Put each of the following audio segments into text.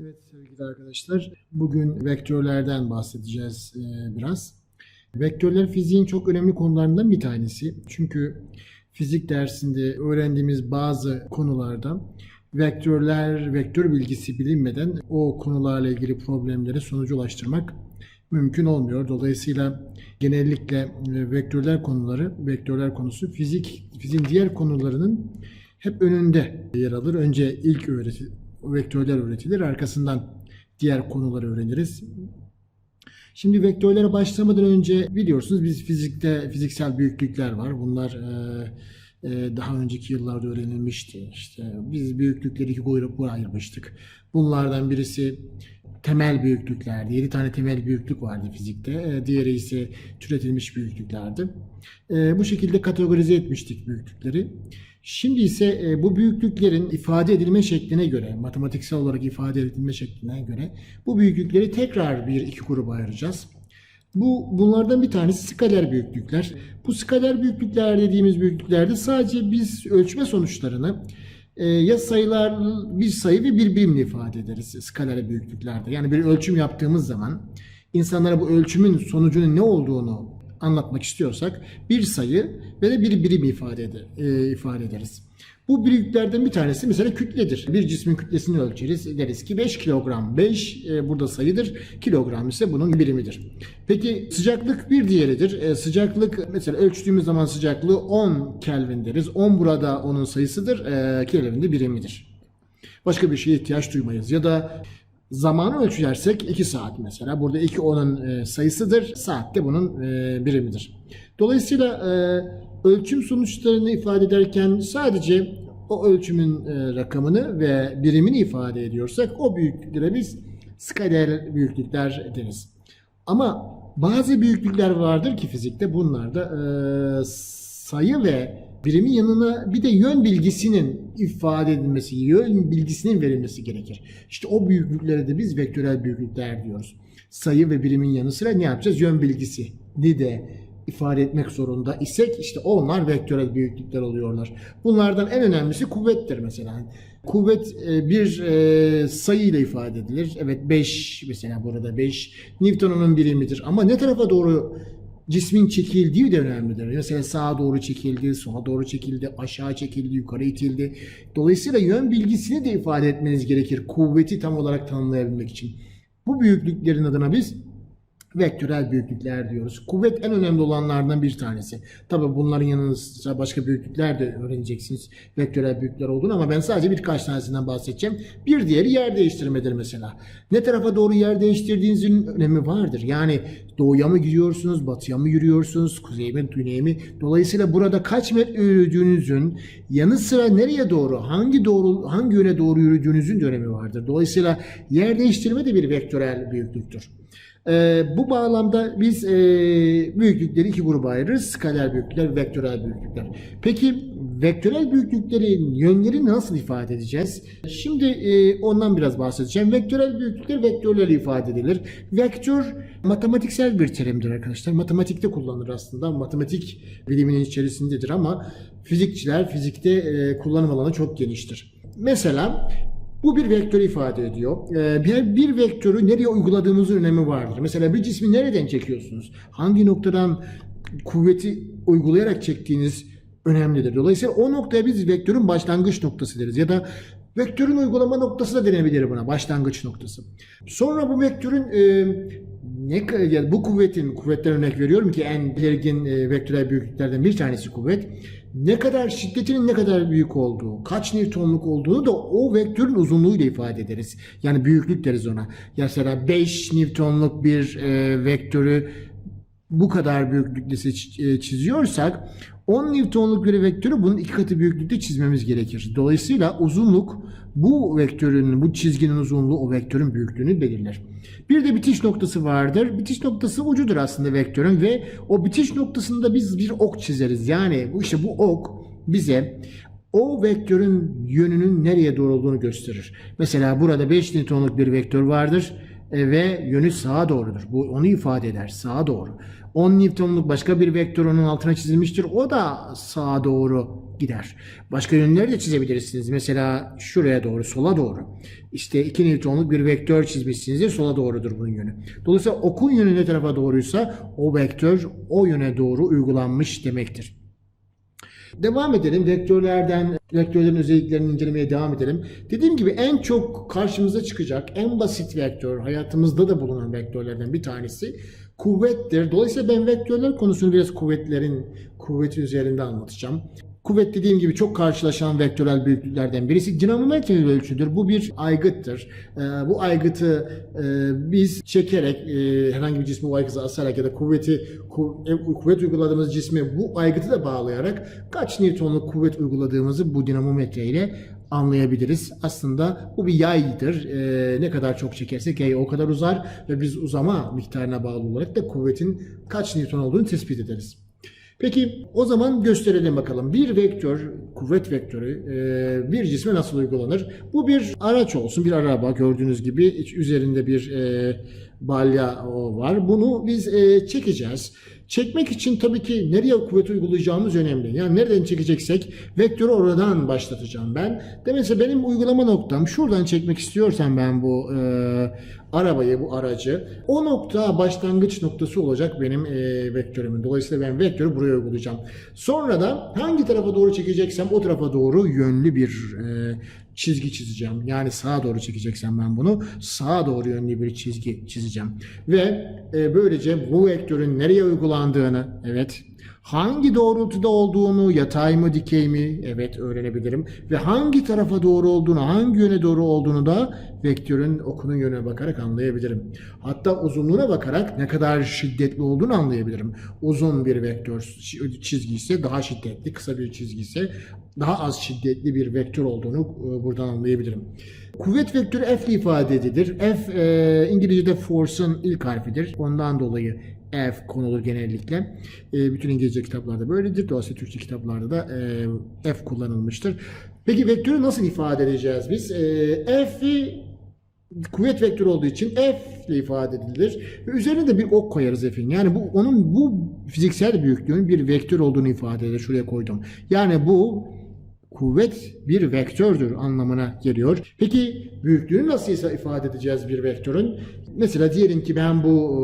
Evet sevgili arkadaşlar, bugün vektörlerden bahsedeceğiz e, biraz. Vektörler fiziğin çok önemli konularından bir tanesi. Çünkü fizik dersinde öğrendiğimiz bazı konularda vektörler, vektör bilgisi bilinmeden o konularla ilgili problemlere sonucu ulaştırmak mümkün olmuyor. Dolayısıyla genellikle e, vektörler konuları, vektörler konusu fizik, fiziğin diğer konularının hep önünde yer alır. Önce ilk öğreti, vektörler öğretilir, arkasından diğer konuları öğreniriz. Şimdi vektörlere başlamadan önce biliyorsunuz biz fizikte fiziksel büyüklükler var. Bunlar e, e, daha önceki yıllarda öğrenilmişti. İşte biz büyüklükleri iki gruba ayırmıştık. Bunlardan birisi temel büyüklüklerdi. 7 tane temel büyüklük vardı fizikte. E, Diğeri ise türetilmiş büyüklüklerdi. E, Bu şekilde kategorize etmiştik büyüklükleri. Şimdi ise e, bu büyüklüklerin ifade edilme şekline göre, matematiksel olarak ifade edilme şekline göre bu büyüklükleri tekrar bir iki gruba ayıracağız. Bu bunlardan bir tanesi skaler büyüklükler. Bu skaler büyüklükler dediğimiz büyüklüklerde sadece biz ölçme sonuçlarını e, ya sayılar bir sayı ve bir birimle ifade ederiz skaler büyüklüklerde. Yani bir ölçüm yaptığımız zaman insanlara bu ölçümün sonucunun ne olduğunu anlatmak istiyorsak bir sayı ve de bir birim ifade, eder, e, ifade ederiz. Bu büyüklerden bir tanesi mesela kütledir. Bir cismin kütlesini ölçeriz. Deriz ki 5 kilogram. 5 e, burada sayıdır. Kilogram ise bunun birimidir. Peki sıcaklık bir diğeridir. E, sıcaklık mesela ölçtüğümüz zaman sıcaklığı 10 Kelvin deriz. 10 burada onun sayısıdır. E, Kelvin de birimidir. Başka bir şeye ihtiyaç duymayız. Ya da zamanı ölçersek 2 saat mesela. Burada 2 onun e, sayısıdır. Saat de bunun e, birimidir. Dolayısıyla e, ölçüm sonuçlarını ifade ederken sadece o ölçümün rakamını ve birimini ifade ediyorsak o büyüklüklere biz skaler büyüklükler deriz. Ama bazı büyüklükler vardır ki fizikte bunlarda e, sayı ve birimin yanına bir de yön bilgisinin ifade edilmesi, yön bilgisinin verilmesi gerekir. İşte o büyüklüklere de biz vektörel büyüklükler diyoruz. Sayı ve birimin yanı sıra ne yapacağız? Yön bilgisi ni de ifade etmek zorunda isek işte onlar vektörel büyüklükler oluyorlar. Bunlardan en önemlisi kuvvettir mesela. Kuvvet e, bir e, sayı ile ifade edilir. Evet 5 mesela burada 5 Newton'un birimidir ama ne tarafa doğru cismin çekildiği de önemlidir. Mesela sağa doğru çekildi, sola doğru çekildi, aşağı çekildi, yukarı itildi. Dolayısıyla yön bilgisini de ifade etmeniz gerekir kuvveti tam olarak tanımlayabilmek için. Bu büyüklüklerin adına biz vektörel büyüklükler diyoruz. Kuvvet en önemli olanlardan bir tanesi. Tabii bunların yanında başka büyüklükler de öğreneceksiniz. Vektörel büyüklükler olduğunu ama ben sadece birkaç tanesinden bahsedeceğim. Bir diğeri yer değiştirmedir mesela. Ne tarafa doğru yer değiştirdiğinizin önemi vardır. Yani doğuya mı gidiyorsunuz, batıya mı yürüyorsunuz, kuzeye mi, güneye mi? Dolayısıyla burada kaç metre yürüdüğünüzün yanı sıra nereye doğru, hangi doğru, hangi yöne doğru yürüdüğünüzün önemi vardır. Dolayısıyla yer değiştirme de bir vektörel büyüklüktür. Ee, bu bağlamda biz e, büyüklükleri iki gruba ayırırız. Skaler büyüklükler, vektörel büyüklükler. Peki vektörel büyüklüklerin yönleri nasıl ifade edeceğiz? Şimdi e, ondan biraz bahsedeceğim. Vektörel büyüklükler vektörlerle ifade edilir. Vektör matematiksel bir terimdir arkadaşlar. Matematikte kullanılır aslında. Matematik biliminin içerisindedir ama fizikçiler fizikte e, kullanım alanı çok geniştir. Mesela bu bir vektör ifade ediyor. Ee, bir, bir vektörü nereye uyguladığınızın önemi vardır. Mesela bir cismi nereden çekiyorsunuz? Hangi noktadan kuvveti uygulayarak çektiğiniz önemlidir. Dolayısıyla o noktaya biz vektörün başlangıç noktası deriz. Ya da vektörün uygulama noktası da denebilir buna. Başlangıç noktası. Sonra bu vektörün e, ne yani bu kuvvetin kuvvetten örnek veriyorum ki en belirgin e, vektörel büyüklüklerden bir tanesi kuvvet. Ne kadar şiddetinin ne kadar büyük olduğu, kaç newtonluk olduğunu da o vektörün uzunluğuyla ifade ederiz. Yani büyüklük deriz ona. Mesela 5 newtonluk bir e, vektörü bu kadar büyüklükte e, çiziyorsak 10 Newton'luk bir vektörü bunun iki katı büyüklükte çizmemiz gerekir. Dolayısıyla uzunluk bu vektörün, bu çizginin uzunluğu o vektörün büyüklüğünü belirler. Bir de bitiş noktası vardır. Bitiş noktası ucudur aslında vektörün ve o bitiş noktasında biz bir ok çizeriz. Yani işte bu ok bize o vektörün yönünün nereye doğru olduğunu gösterir. Mesela burada 5 Newton'luk bir vektör vardır ve yönü sağa doğrudur. Bu onu ifade eder. Sağa doğru. 10 Newton'luk başka bir vektör onun altına çizilmiştir. O da sağa doğru gider. Başka yönleri de çizebilirsiniz. Mesela şuraya doğru, sola doğru. İşte 2 Newton'luk bir vektör çizmişsinizdir. Sola doğrudur bunun yönü. Dolayısıyla okun yönü ne tarafa doğruysa o vektör o yöne doğru uygulanmış demektir. Devam edelim. Vektörlerden, vektörlerin özelliklerini incelemeye devam edelim. Dediğim gibi en çok karşımıza çıkacak en basit vektör, hayatımızda da bulunan vektörlerden bir tanesi kuvvettir. Dolayısıyla ben vektörler konusunu biraz kuvvetlerin kuvveti üzerinde anlatacağım. Kuvvet dediğim gibi çok karşılaşılan vektörel büyüklüklerden birisi dinamometre ölçüdür. Bu bir aygıttır. Ee, bu aygıtı e, biz çekerek e, herhangi bir cismi o aygıtı asarak ya da kuvveti ku- e, kuvvet uyguladığımız cisme bu aygıtı da bağlayarak kaç Newton'luk kuvvet uyguladığımızı bu dinamometre ile anlayabiliriz. Aslında bu bir yaydır. Ee, ne kadar çok çekersek yay o kadar uzar ve biz uzama miktarına bağlı olarak da kuvvetin kaç Newton olduğunu tespit ederiz. Peki o zaman gösterelim bakalım. Bir vektör, kuvvet vektörü e, bir cisme nasıl uygulanır? Bu bir araç olsun, bir araba gördüğünüz gibi üzerinde bir e, balya var. Bunu biz e, çekeceğiz. Çekmek için tabii ki nereye kuvvet uygulayacağımız önemli. Yani nereden çekeceksek vektörü oradan başlatacağım ben. Demese benim uygulama noktam şuradan çekmek istiyorsam ben bu e, arabayı, bu aracı o nokta başlangıç noktası olacak benim e, vektörümün. Dolayısıyla ben vektörü buraya uygulayacağım. Sonra da hangi tarafa doğru çekeceksem o tarafa doğru yönlü bir e, çizgi çizeceğim. Yani sağa doğru çekeceksem ben bunu sağa doğru yönlü bir çizgi çizeceğim. Ve e, böylece bu vektörün nereye uygulandığını evet hangi doğrultuda olduğunu yatay mı dikey mi evet öğrenebilirim ve hangi tarafa doğru olduğunu hangi yöne doğru olduğunu da vektörün okunun yönüne bakarak anlayabilirim. Hatta uzunluğuna bakarak ne kadar şiddetli olduğunu anlayabilirim. Uzun bir vektör çizgi ise daha şiddetli, kısa bir çizgi ise daha az şiddetli bir vektör olduğunu e, buradan anlayabilirim. Kuvvet vektörü F ile ifade edilir. F e, İngilizce'de force'ın ilk harfidir. Ondan dolayı F konulur genellikle. E, bütün İngilizce kitaplarda böyledir. Dolayısıyla Türkçe kitaplarda da e, F kullanılmıştır. Peki vektörü nasıl ifade edeceğiz biz? E, F'i kuvvet vektörü olduğu için F ile ifade edilir. Üzerine de bir ok koyarız F'in. Yani bu onun bu fiziksel büyüklüğün bir vektör olduğunu ifade eder. Şuraya koydum. Yani bu kuvvet bir vektördür anlamına geliyor. Peki büyüklüğünü nasıl ifade edeceğiz bir vektörün? Mesela diyelim ki ben bu e,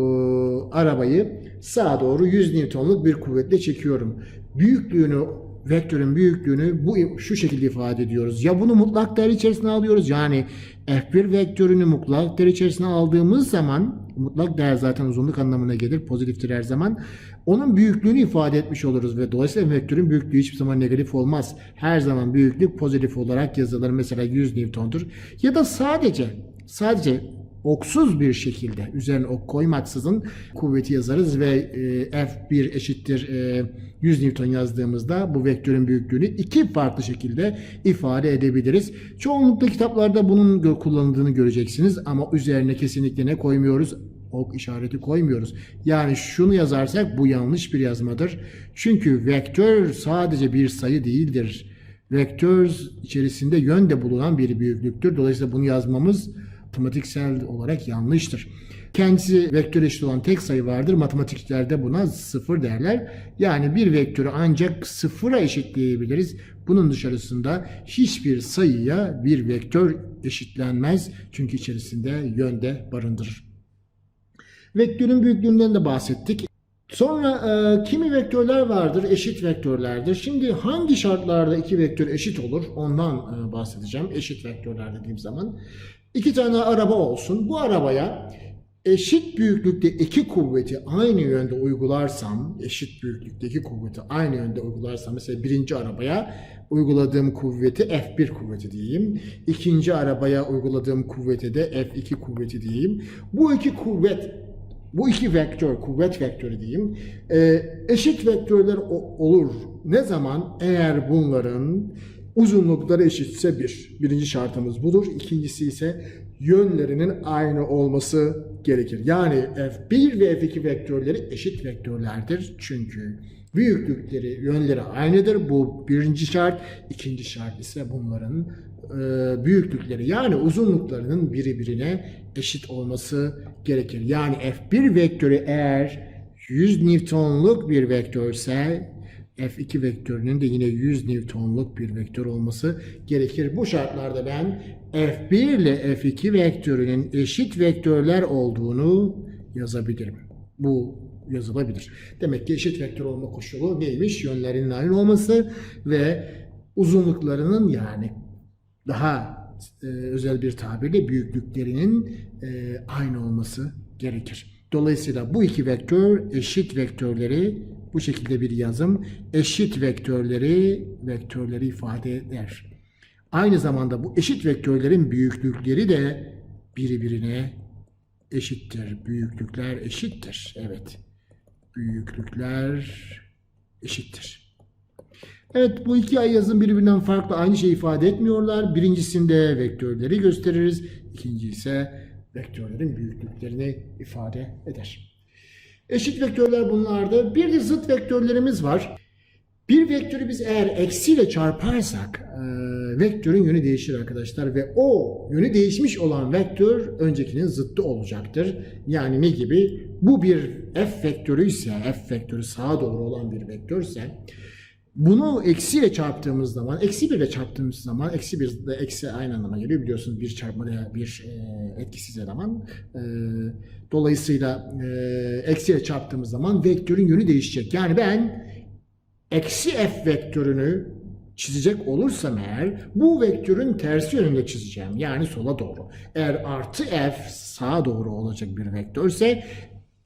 arabayı sağa doğru 100 Newton'luk bir kuvvetle çekiyorum. Büyüklüğünü vektörün büyüklüğünü bu şu şekilde ifade ediyoruz. Ya bunu mutlak değer içerisine alıyoruz. Yani F1 vektörünü mutlak değer içerisine aldığımız zaman mutlak değer zaten uzunluk anlamına gelir. Pozitiftir her zaman. Onun büyüklüğünü ifade etmiş oluruz ve dolayısıyla vektörün büyüklüğü hiçbir zaman negatif olmaz. Her zaman büyüklük pozitif olarak yazılır. Mesela 100 Newton'dur. Ya da sadece sadece oksuz bir şekilde üzerine ok koymaksızın kuvveti yazarız ve e, F1 eşittir e, 100 Newton yazdığımızda bu vektörün büyüklüğünü iki farklı şekilde ifade edebiliriz. Çoğunlukla kitaplarda bunun kullanıldığını göreceksiniz ama üzerine kesinlikle ne koymuyoruz? ok işareti koymuyoruz. Yani şunu yazarsak bu yanlış bir yazmadır. Çünkü vektör sadece bir sayı değildir. Vektör içerisinde yön de bulunan bir büyüklüktür. Dolayısıyla bunu yazmamız matematiksel olarak yanlıştır. Kendisi vektör eşit olan tek sayı vardır. Matematiklerde buna sıfır derler. Yani bir vektörü ancak sıfıra eşitleyebiliriz. Bunun dışarısında hiçbir sayıya bir vektör eşitlenmez. Çünkü içerisinde yönde barındırır. Vektörün büyüklüğünden de bahsettik. Sonra e, kimi vektörler vardır, eşit vektörlerdir. Şimdi hangi şartlarda iki vektör eşit olur ondan e, bahsedeceğim. Eşit vektörler dediğim zaman. İki tane araba olsun. Bu arabaya eşit büyüklükte iki kuvveti aynı yönde uygularsam, eşit büyüklükteki kuvveti aynı yönde uygularsam, mesela birinci arabaya uyguladığım kuvveti F1 kuvveti diyeyim. İkinci arabaya uyguladığım kuvveti de F2 kuvveti diyeyim. Bu iki kuvvet bu iki vektör, kuvvet vektörü diyeyim, e, eşit vektörler olur. Ne zaman? Eğer bunların uzunlukları eşitse bir. Birinci şartımız budur. İkincisi ise yönlerinin aynı olması gerekir. Yani F1 ve F2 vektörleri eşit vektörlerdir. Çünkü büyüklükleri, yönleri aynıdır. Bu birinci şart. İkinci şart ise bunların e, büyüklükleri yani uzunluklarının birbirine eşit olması gerekir. Yani F1 vektörü eğer 100 Newton'luk bir vektörse F2 vektörünün de yine 100 Newton'luk bir vektör olması gerekir. Bu şartlarda ben F1 ile F2 vektörünün eşit vektörler olduğunu yazabilirim. Bu yazılabilir. Demek ki eşit vektör olma koşulu neymiş? Yönlerinin aynı olması ve uzunluklarının yani daha e, özel bir tabirle büyüklüklerinin e, aynı olması gerekir. Dolayısıyla bu iki vektör eşit vektörleri bu şekilde bir yazım eşit vektörleri vektörleri ifade eder. Aynı zamanda bu eşit vektörlerin büyüklükleri de birbirine eşittir. Büyüklükler eşittir. Evet. Büyüklükler eşittir. Evet bu iki ay yazım birbirinden farklı aynı şeyi ifade etmiyorlar. Birincisinde vektörleri gösteririz. İkinci ise vektörlerin büyüklüklerini ifade eder. Eşit vektörler bunlardı. Bir de zıt vektörlerimiz var. Bir vektörü biz eğer eksiyle çarparsak e, vektörün yönü değişir arkadaşlar ve o yönü değişmiş olan vektör öncekinin zıttı olacaktır. Yani ne gibi? Bu bir f vektörü ise, f vektörü sağa doğru olan bir vektörse bunu eksiyle çarptığımız zaman, eksi 1 ile çarptığımız zaman, eksi 1 de eksi aynı anlama geliyor. Biliyorsunuz bir çarpma veya bir e, etkisiz eleman. E, dolayısıyla e, eksiyle çarptığımız zaman vektörün yönü değişecek. Yani ben eksi f vektörünü çizecek olursam eğer bu vektörün tersi yönünde çizeceğim. Yani sola doğru. Eğer artı f sağa doğru olacak bir vektörse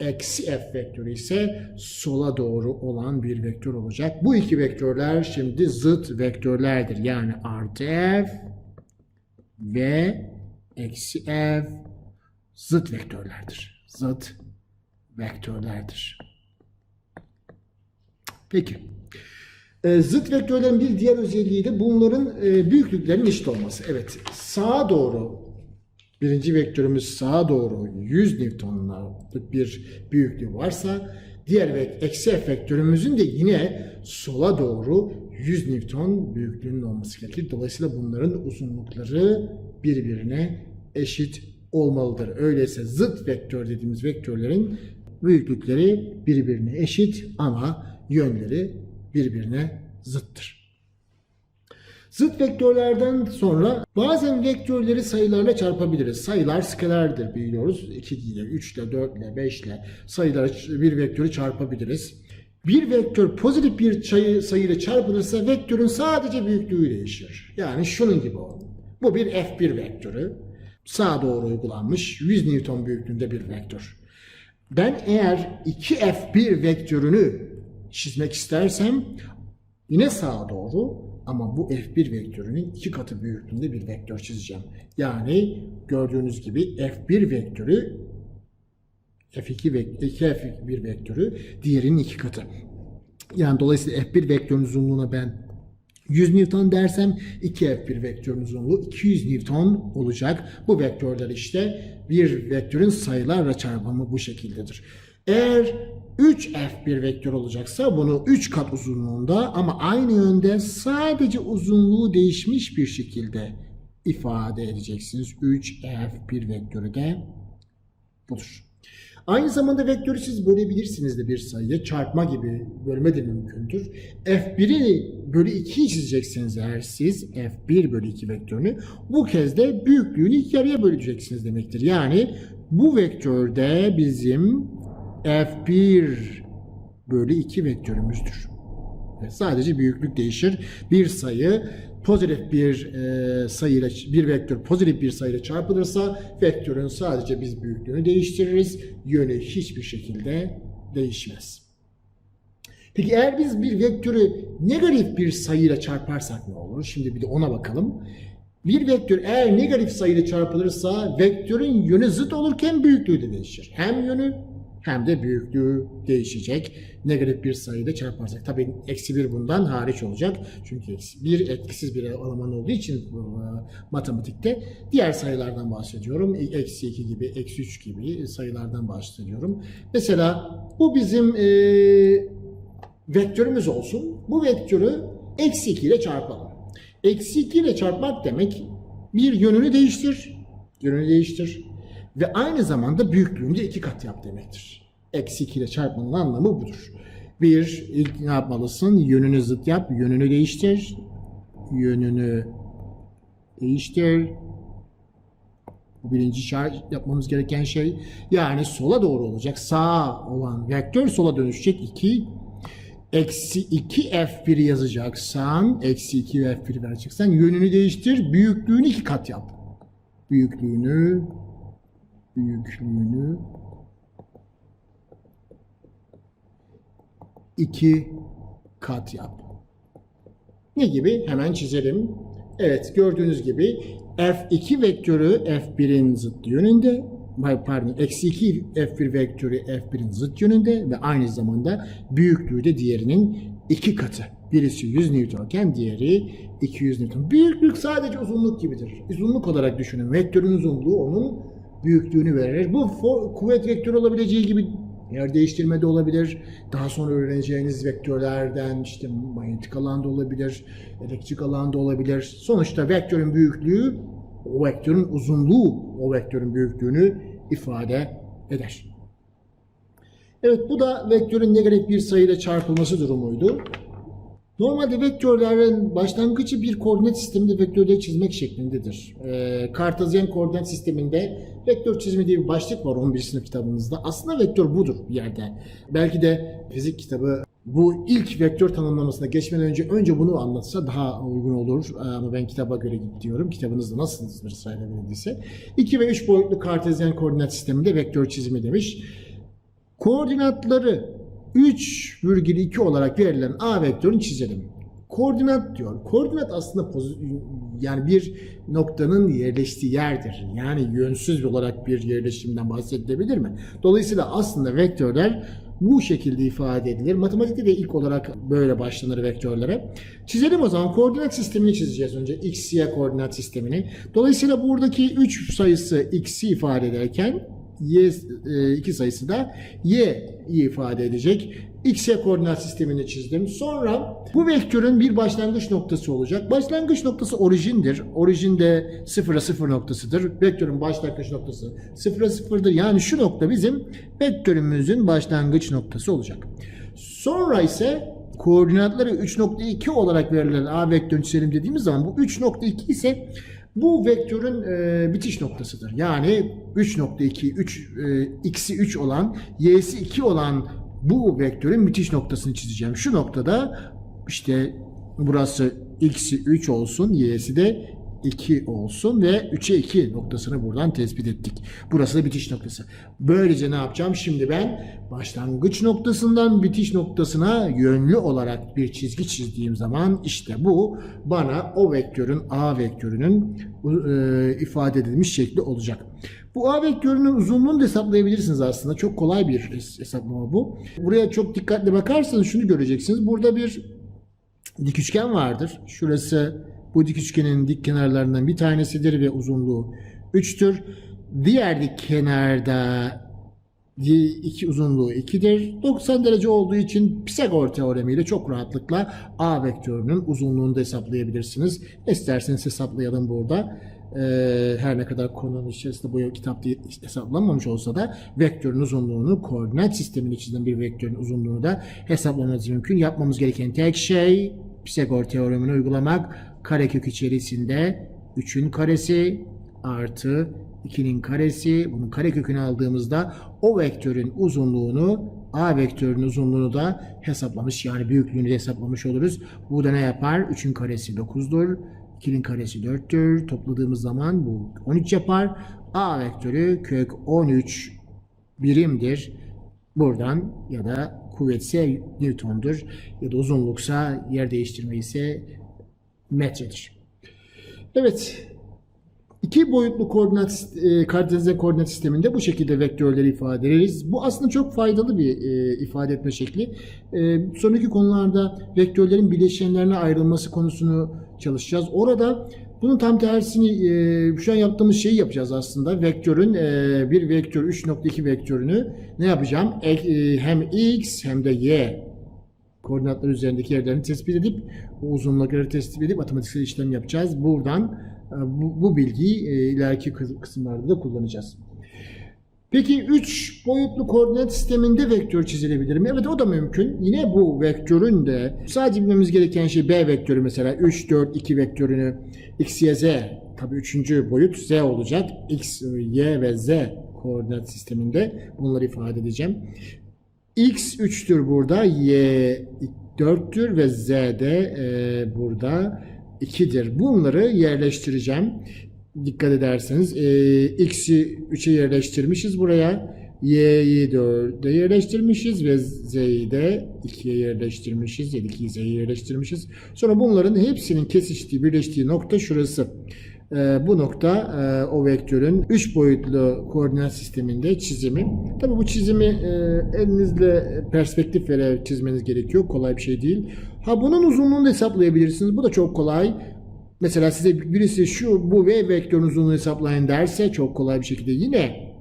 eksi f vektörü ise sola doğru olan bir vektör olacak. Bu iki vektörler şimdi zıt vektörlerdir. Yani artı f ve eksi f zıt vektörlerdir. Zıt vektörlerdir. Peki. E, zıt vektörlerin bir diğer özelliği de bunların e, büyüklüklerinin eşit olması. Evet, sağa doğru birinci vektörümüz sağa doğru 100 Newton'lık bir büyüklüğü varsa diğer ve eksi f vektörümüzün de yine sola doğru 100 Newton büyüklüğünün olması gerekir. Dolayısıyla bunların uzunlukları birbirine eşit olmalıdır. Öyleyse zıt vektör dediğimiz vektörlerin büyüklükleri birbirine eşit ama yönleri birbirine zıttır. Zıt vektörlerden sonra bazen vektörleri sayılarla çarpabiliriz. Sayılar skalerdir biliyoruz. 2 ile, 3 ile, 4 ile, 5 ile sayıları bir vektörü çarpabiliriz. Bir vektör pozitif bir sayı, sayıyla çarpılırsa vektörün sadece büyüklüğü değişir. Yani şunun gibi oldu. Bu bir F1 vektörü. Sağa doğru uygulanmış 100 Newton büyüklüğünde bir vektör. Ben eğer 2F1 vektörünü çizmek istersem yine sağa doğru ama bu f1 vektörünün iki katı büyüklüğünde bir vektör çizeceğim. Yani gördüğünüz gibi f1 vektörü f2 ve 2f1 vektörü diğerinin iki katı. Yani dolayısıyla f1 vektörün uzunluğuna ben 100 Newton dersem 2f1 vektörün uzunluğu 200 Newton olacak. Bu vektörler işte bir vektörün sayılarla çarpımı bu şekildedir. Eğer 3f1 vektör olacaksa bunu 3 kat uzunluğunda ama aynı yönde sadece uzunluğu değişmiş bir şekilde ifade edeceksiniz. 3f1 vektörü de budur. Aynı zamanda vektörü siz bölebilirsiniz de bir sayıya. Çarpma gibi bölme de mümkündür. F1'i bölü 2'yi çizeceksiniz eğer siz F1 bölü 2 vektörünü. Bu kez de büyüklüğünü iki yarıya böleceksiniz demektir. Yani bu vektörde bizim F1 bölü 2 vektörümüzdür. Sadece büyüklük değişir. Bir sayı pozitif bir e, sayıyla bir vektör pozitif bir sayıyla çarpılırsa vektörün sadece biz büyüklüğünü değiştiririz. Yönü hiçbir şekilde değişmez. Peki eğer biz bir vektörü negatif bir sayıyla çarparsak ne olur? Şimdi bir de ona bakalım. Bir vektör eğer negatif sayıyla çarpılırsa vektörün yönü zıt olurken büyüklüğü de değişir. Hem yönü hem de büyüklüğü değişecek. Negatif bir sayıyla çarparsak. Tabii eksi bir bundan hariç olacak. Çünkü eksi bir etkisiz bir eleman olduğu için e, matematikte diğer sayılardan bahsediyorum. Eksi 2 gibi, eksi 3 gibi sayılardan bahsediyorum. Mesela bu bizim e, vektörümüz olsun. Bu vektörü eksi 2 ile çarpalım. Eksi 2 ile çarpmak demek bir yönünü değiştir. Yönünü değiştir. Ve aynı zamanda büyüklüğünde iki kat yap demektir. Eksi 2 ile çarpmanın anlamı budur. Bir, ilk ne yapmalısın? Yönünü zıt yap, yönünü değiştir. Yönünü değiştir. Bu birinci şart yapmamız gereken şey. Yani sola doğru olacak. Sağa olan vektör sola dönüşecek. 2 eksi 2 F1 yazacaksan eksi 2 F1 vereceksen yönünü değiştir. Büyüklüğünü iki kat yap. Büyüklüğünü büyüklüğünü iki kat yap. Ne gibi? Hemen çizelim. Evet gördüğünüz gibi F2 vektörü F1'in zıt yönünde pardon eksi 2 F1 vektörü F1'in zıt yönünde ve aynı zamanda büyüklüğü de diğerinin iki katı. Birisi 100 Newtonken diğeri 200 Newton. Büyüklük sadece uzunluk gibidir. Uzunluk olarak düşünün. Vektörün uzunluğu onun büyüklüğünü verir. Bu kuvvet vektörü olabileceği gibi yer değiştirme de olabilir. Daha sonra öğreneceğiniz vektörlerden işte manyetik alanda olabilir, elektrik alanda olabilir. Sonuçta vektörün büyüklüğü o vektörün uzunluğu o vektörün büyüklüğünü ifade eder. Evet bu da vektörün negatif bir sayıyla çarpılması durumuydu. Normalde vektörlerin başlangıcı bir koordinat sisteminde vektörleri çizmek şeklindedir. Ee, Kartezyen koordinat sisteminde vektör çizimi diye bir başlık var 11. sınıf kitabımızda. Aslında vektör budur bir yerde. Belki de fizik kitabı bu ilk vektör tanımlamasına geçmeden önce önce bunu anlatsa daha uygun olur. Ee, Ama ben kitaba göre gidiyorum. Kitabınızda nasıl sırayla verildiyse. 2 ve 3 boyutlu kartezyen koordinat sisteminde vektör çizimi demiş. Koordinatları 3,2 olarak verilen A vektörünü çizelim. Koordinat diyor. Koordinat aslında yani bir noktanın yerleştiği yerdir. Yani yönsüz olarak bir yerleşimden bahsedilebilir mi? Dolayısıyla aslında vektörler bu şekilde ifade edilir. Matematikte de ilk olarak böyle başlanır vektörlere. Çizelim o zaman. Koordinat sistemini çizeceğiz önce. X, Y koordinat sistemini. Dolayısıyla buradaki 3 sayısı x'i ifade ederken y e, iki sayısı da y ifade edecek. X y koordinat sistemini çizdim. Sonra bu vektörün bir başlangıç noktası olacak. Başlangıç noktası orijindir. Orijin de sıfıra sıfır noktasıdır. Vektörün başlangıç noktası sıfıra sıfırdır. Yani şu nokta bizim vektörümüzün başlangıç noktası olacak. Sonra ise koordinatları 3.2 olarak verilen A vektörünü çizelim dediğimiz zaman bu 3.2 ise bu vektörün e, bitiş noktasıdır. Yani 3.2, 3 e, x'i 3 olan, y'si 2 olan bu vektörün bitiş noktasını çizeceğim. Şu noktada işte burası x'i 3 olsun, y'si de 2 olsun ve 3'e 2 noktasını buradan tespit ettik. Burası da bitiş noktası. Böylece ne yapacağım? Şimdi ben başlangıç noktasından bitiş noktasına yönlü olarak bir çizgi çizdiğim zaman işte bu bana o vektörün A vektörünün e, ifade edilmiş şekli olacak. Bu A vektörünün uzunluğunu da hesaplayabilirsiniz aslında. Çok kolay bir hesaplama bu. Buraya çok dikkatli bakarsanız şunu göreceksiniz. Burada bir dik üçgen vardır. Şurası bu dik üçgenin dik kenarlarından bir tanesidir ve uzunluğu 3'tür. Diğer dik kenarda iki uzunluğu 2'dir. 90 derece olduğu için Pisagor teoremiyle çok rahatlıkla A vektörünün uzunluğunu da hesaplayabilirsiniz. İsterseniz hesaplayalım burada. Ee, her ne kadar konunun içerisinde bu kitapta hesaplanmamış olsa da vektörün uzunluğunu koordinat sisteminin içinden bir vektörün uzunluğunu da hesaplamanız mümkün. Yapmamız gereken tek şey Pisagor teoremini uygulamak. Karekök içerisinde 3'ün karesi artı 2'nin karesi bunun karekökünü aldığımızda o vektörün uzunluğunu A vektörünün uzunluğunu da hesaplamış yani büyüklüğünü de hesaplamış oluruz. Bu da ne yapar? 3'ün karesi 9'dur. 2'nin karesi 4'tür. Topladığımız zaman bu 13 yapar. A vektörü kök 13 birimdir. Buradan ya da kuvvetse Newton'dur ya da uzunluksa yer değiştirme ise metredir. Evet. İki boyutlu koordinat e, kartezyen koordinat sisteminde bu şekilde vektörleri ifade ederiz. Bu aslında çok faydalı bir e, ifade etme şekli. E, sonraki konularda vektörlerin bileşenlerine ayrılması konusunu çalışacağız. Orada bunun tam tersini e, şu an yaptığımız şeyi yapacağız aslında. Vektörün e, bir vektör 3.2 vektörünü ne yapacağım? E, e, hem x hem de y koordinatlar üzerindeki yerlerini tespit edip o uzunlukları tespit edip matematiksel işlem yapacağız. Buradan e, bu, bu bilgiyi e, ileriki kı- kısımlarda da kullanacağız. Peki 3 boyutlu koordinat sisteminde vektör çizilebilir mi? Evet o da mümkün. Yine bu vektörün de sadece bilmemiz gereken şey B vektörü mesela 3, 4, 2 vektörünü x, y, z tabii üçüncü boyut z olacak. x, y ve z koordinat sisteminde bunları ifade edeceğim. X 3'tür burada, y 4'tür ve z de e, burada 2'dir. Bunları yerleştireceğim. Dikkat ederseniz e, x'i 3'e yerleştirmişiz buraya. y'yi 4'e yerleştirmişiz ve z'yi de 2'ye yerleştirmişiz. Ya da 2'yi z'ye yerleştirmişiz. Sonra bunların hepsinin kesiştiği, birleştiği nokta şurası. E, bu nokta e, o vektörün 3 boyutlu koordinat sisteminde çizimi. Tabi bu çizimi e, elinizle perspektif vererek çizmeniz gerekiyor. Kolay bir şey değil. Ha bunun uzunluğunu da hesaplayabilirsiniz. Bu da çok kolay. Mesela size birisi şu bu v vektörün uzunluğunu hesaplayın derse çok kolay bir şekilde yine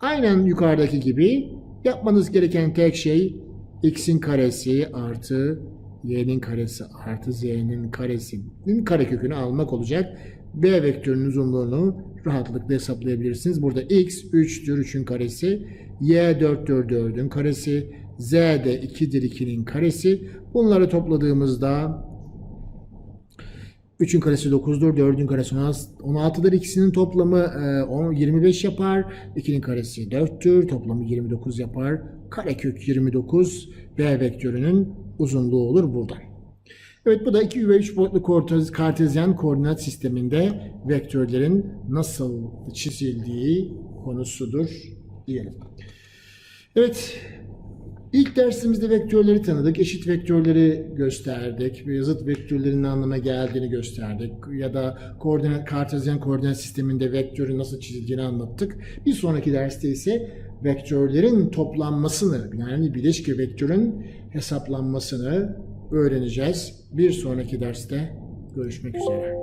aynen yukarıdaki gibi yapmanız gereken tek şey x'in karesi artı y'nin karesi artı z'nin karesinin karekökünü almak olacak. B vektörünün uzunluğunu rahatlıkla hesaplayabilirsiniz. Burada x 3'tür 3'ün karesi, y 4'tür 4'ün karesi, z de 2'dir 2'nin karesi. Bunları topladığımızda 3'ün karesi 9'dur, 4'ün karesi 16'dır. İkisinin toplamı e, 10 25 yapar. 2'nin karesi 4'tür, toplamı 29 yapar. Karekök 29 B vektörünün uzunluğu olur buradan. Evet bu da 2 ve 3 boyutlu kartezyen koordinat sisteminde vektörlerin nasıl çizildiği konusudur diyelim. Evet İlk dersimizde vektörleri tanıdık, eşit vektörleri gösterdik, zıt vektörlerin ne anlama geldiğini gösterdik ya da koordinat kartezyen koordinat sisteminde vektörün nasıl çizildiğini anlattık. Bir sonraki derste ise vektörlerin toplanmasını yani bileşke vektörün hesaplanmasını öğreneceğiz. Bir sonraki derste görüşmek üzere.